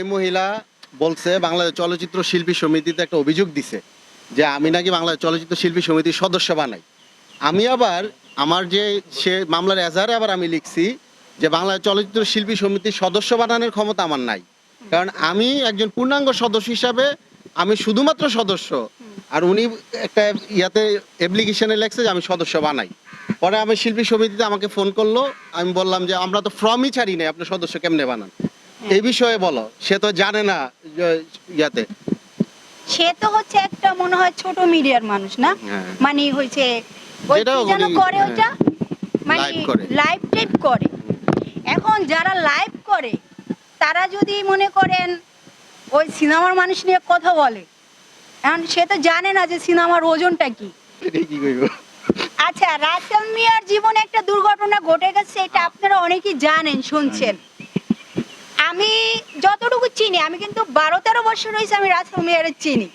ওই মহিলা বলছে, বাংলাদেশ চলচ্চিত্র শিল্পী সমিতিতে একটা অভিযোগ দিছে যে আমি নাকি বাংলাদেশ চলচ্চিত্র শিল্পী সমিতির সদস্য বানাই। আমি আবার আমার যে সে মামলার এজাহারে আবার আমি লিখছি যে, বাংলাদেশ চলচ্চিত্র শিল্পী সমিতির সদস্য বানানোর ক্ষমতা আমার নাই। কারণ আমি একজন পূর্ণাঙ্গ সদস্য হিসাবে আমি শুধুমাত্র সদস্য। আর উনি একটা ইয়াতে অ্যাপ্লিকেশনে লেখছে যে, আমি সদস্য বানাই। পরে আমি শিল্পী সমিতিতে আমাকে ফোন করল। আমি বললাম যে, আমরা তো ফর্মই ছাড়ি নাই। আপনার সদস্য কেমনে বানান? এই বিষয়ে বলো। সে তো জানে না ইয়াতে। সে তো হচ্ছে একটা মনে হয় ছোট মিডিয়ার মানুষ না? হ্যাঁ। মানে হয়েছে ওই যেন করে হ্যাঁ। ওটা মানে লাইভ টাইপ করে। এখন যারা লাইভ করে তারা যদি মনে করেন ওই সিনেমার মানুষ নিয়ে কথা বলে এখন সে তো জানে না যে সিনেমার ওজনটা কি। আচ্ছা রাসেল মিয়ার জীবনে একটা দুর্ঘটনা ঘটে গেছে এটা আপনারা অনেকেই জানেন শুনছেন। আমি যতটুকু চিনি আমি কিন্তু বারো তেরো বছর হয়েছে আমি রাসেল মিয়ারের চিনি।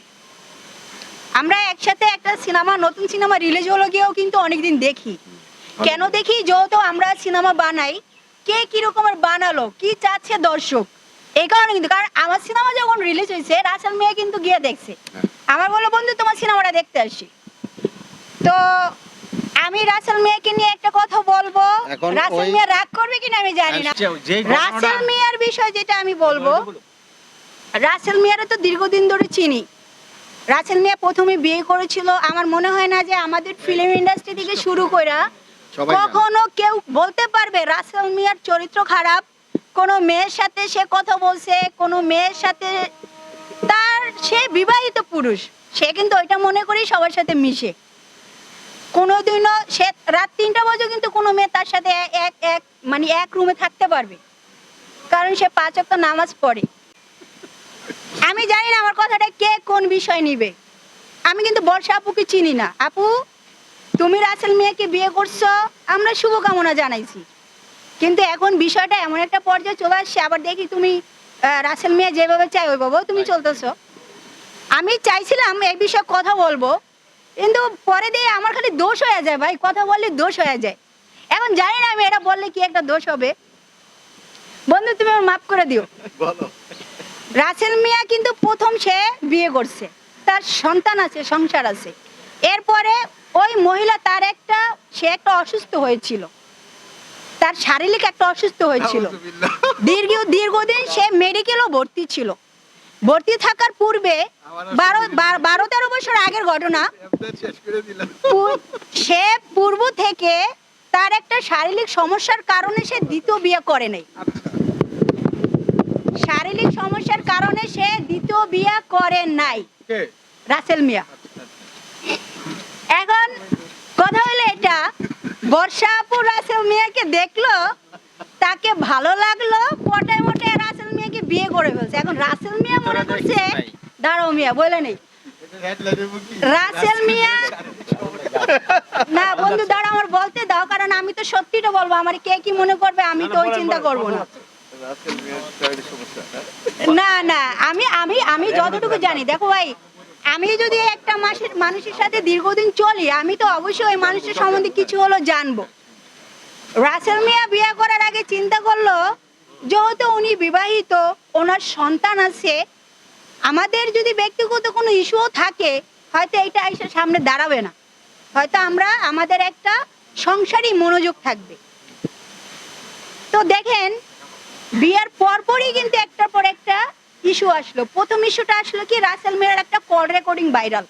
আমরা একসাথে একটা সিনেমা নতুন সিনেমা রিলিজ হলো গিয়েও কিন্তু অনেকদিন দেখি। কেন দেখি? যেহেতু আমরা সিনেমা বানাই কে কিরকমের বানালো কি চাচ্ছে দর্শক এই কারণে কিন্তু কারণ আমার সিনেমা যখন রিলিজ হয়েছে রাসেল মিয়া কিন্তু গিয়ে দেখছে। হ্যাঁ। আমার বলল বন্ধু তোমার সিনেমাটা দেখতে আসি। তো আমি রাসেল মিয়াকে নিয়ে একটা কথা বলব? রাসেল মিয়া রাগ করবে কিনা আমি জানি না। রাসেল মিয়ার বিষয় যেটা আমি বলব রাসেল মিয়ারে তো দীর্ঘদিন ধরে চিনি। রাসেল মিয়া প্রথমে বিয়ে করেছিল আমার মনে হয় না যে আমাদের ফিল্ম ইন্ডাস্ট্রি থেকে শুরু করে কখনো কেউ বলতে পারবে রাসেল মিয়ার চরিত্র খারাপ। কোনো মেয়ের সাথে সে কথা বলছে কোনো মেয়ের সাথে তার সে বিবাহিত পুরুষ। সে কিন্তু ওইটা মনে করি সবার সাথে মিশে। কোনোদিনও সে রাত তিনটা বাজে কিন্তু কোনো মেয়ে তার সাথে এক এক মানে এক রুমে থাকতে পারবে। কারণ সে পাঁচ ওয়াক্ত নামাজ পড়ে। আমি জানি না আমার কথাটা কে কোন বিষয় নিবে। আমি কিন্তু বর্ষা আপুকে চিনি না। আপু তুমি রাসেল মেয়েকে বিয়ে করছ আমরা শুভকামনা জানাইছি। কিন্তু এখন বিষয়টা এমন একটা পর্যায়ে চলে আসছে আবার দেখি তুমি রাসেল মিয়া যেভাবে চাই ওইভাবেও তুমি চলতেছো। আমি চাইছিলাম এই বিষয়ে কথা বলব কিন্তু পরে দিয়ে আমার খালি দোষ হয়ে যায় ভাই কথা বললে দোষ হয়ে যায়। এখন জানি না আমি এটা বললে কি একটা দোষ হবে। বন্ধু তুমি মাফ করে দিও। রাসেল মিয়া কিন্তু প্রথম সে বিয়ে করছে। তার সন্তান আছে সংসার আছে। এরপরে ওই মহিলা তার একটা সে একটা অসুস্থ হয়েছিল। তার শারীরিক একটা অসুস্থ হয়েছিল। দীর্ঘ দীর্ঘদিন সে মেডিকেলও ভর্তি ছিল। ভর্তি থাকার পূর্বে বারো বারো তেরো বছর আগের ঘটনা। সে পূর্ব থেকে তার একটা শারীরিক সমস্যার কারণে সে দ্বিতীয় বিয়ে করে নাই। শারীরিক সমস্যার কারণে সে দ্বিতীয় বিয়ে করে নাই। রাসেল মিয়া। এখন কথা হলো এটা বর্ষা আপু রাসেল মিয়াকে দেখল তাকে ভালো লাগল পটায় মোটায় রাসেল মিয়াকে বিয়ে করে ফেলছে। এখন রাসেল মিয়া মনে করছে দাঁড়াও মিয়া বলে নেই। রাসেল মিয়া? না, বন্ধু দাঁড়া আমার বলতে দাও, কারণ আমি তো সত্যিটা বলব, আমার কে কি মনে করবে, আমি তো ওই চিন্তা না। না না, আমি আমি আমি যতটুকু জানি, দেখো ভাই, আমি যদি একটা মাসের, মানুষের সাথে দীর্ঘদিন চলি, আমি তো অবশ্যই ওই মানুষের সম্বন্ধে কিছু হলো জানব। রাসেল মিয়া বিয়ে করার আগে চিন্তা করল, যেহেতু উনি বিবাহিত, ওনার সন্তান আছে আমাদের যদি ব্যক্তিগত কোনো ইস্যুও থাকে, হয়তো এটা এসে সামনে দাঁড়াবে না। হয়তো আমরা, আমাদের একটা সংসারই মনোযোগ থাকবে। তো দেখেন, বিয়ের পরপরই কিন্তু একটার পর একটা ইস্যু আসলো। প্রথম ইস্যুটা আসলো কি, রাসেল মিয়ার একটা কল রেকর্ডিং ভাইরাল।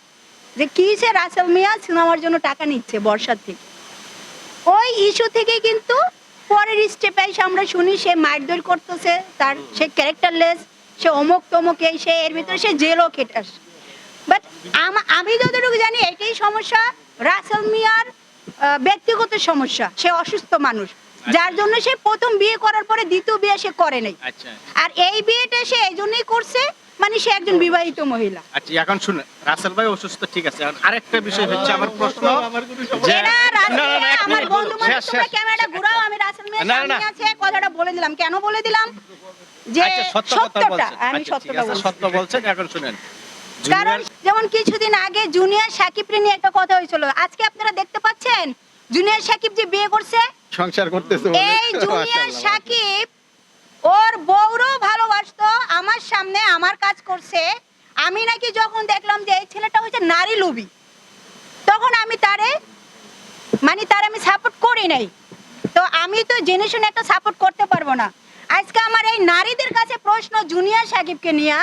যে কি সে রাসেল মিয়া সিনেমার জন্য টাকা নিচ্ছে বর্ষার থেকে। ওই ইস্যু থেকে কিন্তু পরের স্টেপে এসে আমরা শুনি, সে মারধর করতেছে, তার, সে ক্যারেক্টারলেস সে অমুক তমুক এই সে এর ভিতরে সে জেলও কেটে আসে বাট আমি যতটুকু জানি এটাই সমস্যা রাসেল মিয়ার ব্যক্তিগত সমস্যা। সে অসুস্থ মানুষ। যার জন্য সে প্রথম বিয়ে করার পরে দ্বিতীয় বিয়ে সে করে নাই। আচ্ছা। আর এই বিয়েটা সে এই জন্যই করছে মানে সে একজন বিবাহিত মহিলা। আচ্ছা এখন শুনে রাসেল ভাই অসুস্থ ঠিক আছে। এখন আরেকটা বিষয় হচ্ছে আমার প্রশ্ন আমার বন্ধু মানে তোমরা ক্যামেরাটা ঘুরাও আমি রাসেল মিয়া না, না, সামনে আছে কথাটা বলে দিলাম। কেন বলে দিলাম? যে সত্য কথা সত্যটা আমি সত্যটা বলছি। সত্য বলছেন এখন শুনেন। কারণ যেমন কিছুদিন আগে জুনিয়র সাকিব নিয়ে একটা কথা হয়েছিল। আজকে আপনারা দেখতে পাচ্ছেন জুনিয়র সাকিব যে বিয়ে করছে সংসার করতেছে এই জুনিয়র সাকিব ওর বউরও ভালোবাসতো আমার করছে। আমি নাকি যখন দেখলাম যে এই ছেলেটা হচ্ছে নারী লোভী তখন আমি তারে মানে তার আমি সাপোর্ট করি নাই। তো আমি তো জেনে শুনে একটা সাপোর্ট করতে পারব না। আজকে আমার এই নারীদের কাছে প্রশ্ন জুনিয়র সাকিবকে নিয়ে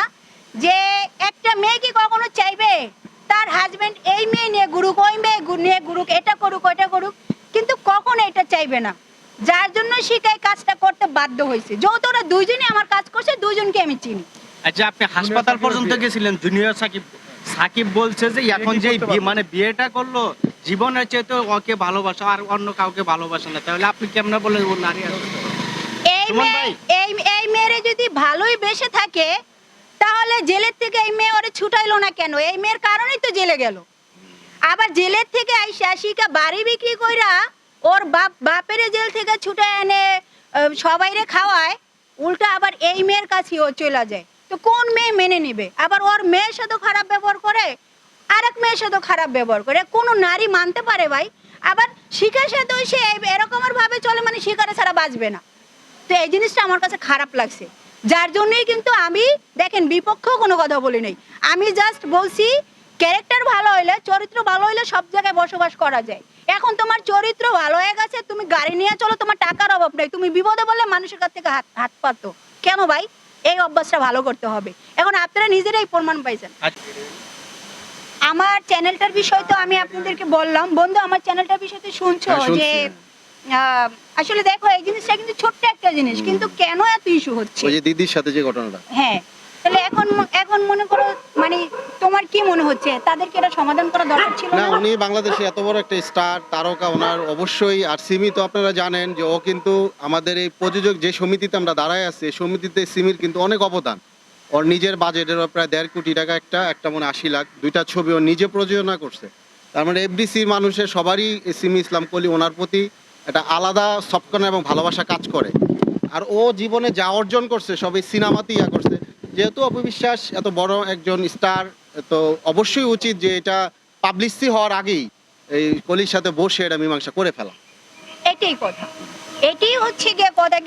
যে একটা মেয়ে কি কখনো চাইবে? তার হাজবেন্ড এই মেয়ে নিয়ে গুরুক ওই মেয়ে নিয়ে গুরুক এটা করুক ওটা করুক কিন্তু কখনো এটা চাইবে না। যার জন্য এই কাজটা করতে বাধ্য হয়েছে। যেহেতু ওরা দুইজনই আমার কাজ করছে দুইজনকে আমি চিনি। আচ্ছা আপনি হাসপাতাল পর্যন্ত গেছিলেন? জুনিয়র সাকিব সাকিব বলছে যে এখন যে বিয়ে- মানে বিয়েটা করল জীবনের চেয়ে তো ওকে ভালোবাসা আর অন্য কাউকে ভালোবাসে না। তাহলে আপনি কেমন বলে ও নারী আসলে? ভাই। এই এই মেয়েরে যদি ভালোই বেসে থাকে, তাহলে জেলের থেকে এই মেয়ে ওরে ছুটাইলো না কেন? এই মেয়ের কারণেই তো জেলে গেল। আবার জেলের থেকে আইসা শিকা বাড়ি বিক্রি কইরা ওর বাপ, বাপের জেল থেকে ছুটে এনে সবাইরে খাওয়ায়, উল্টা আবার এই মেয়ের কাছে ও চলে যায়। তো কোন মেয়ে মেনে নেবে? আবার ওর মেয়ের সাথে খারাপ ব্যবহার করে, আরেক মেয়ের সাথে খারাপ ব্যবহার করে। কোনো নারী মানতে পারে ভাই? আবার শিখার সাথেও সে এরকমের ভাবে চলে মানে শিকারে ছাড়া বাঁচবে না। তো এই জিনিসটা আমার কাছে খারাপ লাগছে। যার জন্যই কিন্তু আমি দেখেন বিপক্ষেও কোনো কথা বলি নাই। আমি জাস্ট বলছি ক্যারেক্টার ভালো হইলে চরিত্র ভালো হইলে সব জায়গায় বসবাস করা যায়। এখন তোমার চরিত্র ভালো হয়ে গেছে তুমি গাড়ি নিয়ে চলো তোমার টাকার অভাব নেই। তুমি বিপদে বললে মানুষের কাছ থেকে হাত হাত পাতো। কেন ভাই? এই অভ্যাসটা ভালো করতে হবে। এখন আপনারা নিজেরাই প্রমাণ পাইছেন। আচ্ছা, আমার চ্যানেলটার বিষয় তো আমি আপনাদেরকে বললাম। বন্ধু আমার চ্যানেলটার বিষয় তো শুনছো হ্যাঁ, যে আসলে দেখো এই জিনিসটা কিন্তু ছোট্ট একটা জিনিস কিন্তু কেন এত ইস্যু হচ্ছে? ওই যে দিদির সাথে যে ঘটনাটা। হ্যাঁ তাহলে এখন এখন মনে করো মানে তোমার কি মনে হচ্ছে? তাদেরকে এটা সমাধান করা দরকার ছিল না উনি বাংলাদেশে এত বড় একটা স্টার তারকা ওনার অবশ্যই আর সিমি তো আপনারা জানেন যে ও কিন্তু আমাদের এই প্রযোজক যে সমিতিতে আমরা দাঁড়ায় আছি এই সমিতিতে সিমির কিন্তু অনেক অবদান। ওর নিজের বাজেটের প্রায় দেড় কোটি টাকা একটা একটা মনে আশি লাখ দুইটা ছবি ও নিজে প্রযোজনা করছে। তার মানে এফডিসি মানুষের সবারই সিমি ইসলাম কলি ওনার প্রতি একটা আলাদা সফটকর্নার এবং ভালোবাসা কাজ করে। আর ও জীবনে যা অর্জন করছে, সবই সিনেমাতেই ইয়া করছে। যেহেতু অপবিশ্বাস এত বড় একজন স্টার তো অবশ্যই উচিত যে এটা পাবলিসি হওয়ার আগেই এই কলির সাথে বসে এটা মীমাংসা করে ফেলা। এটাই কথা। এটাই হচ্ছে গিয়ে কথা।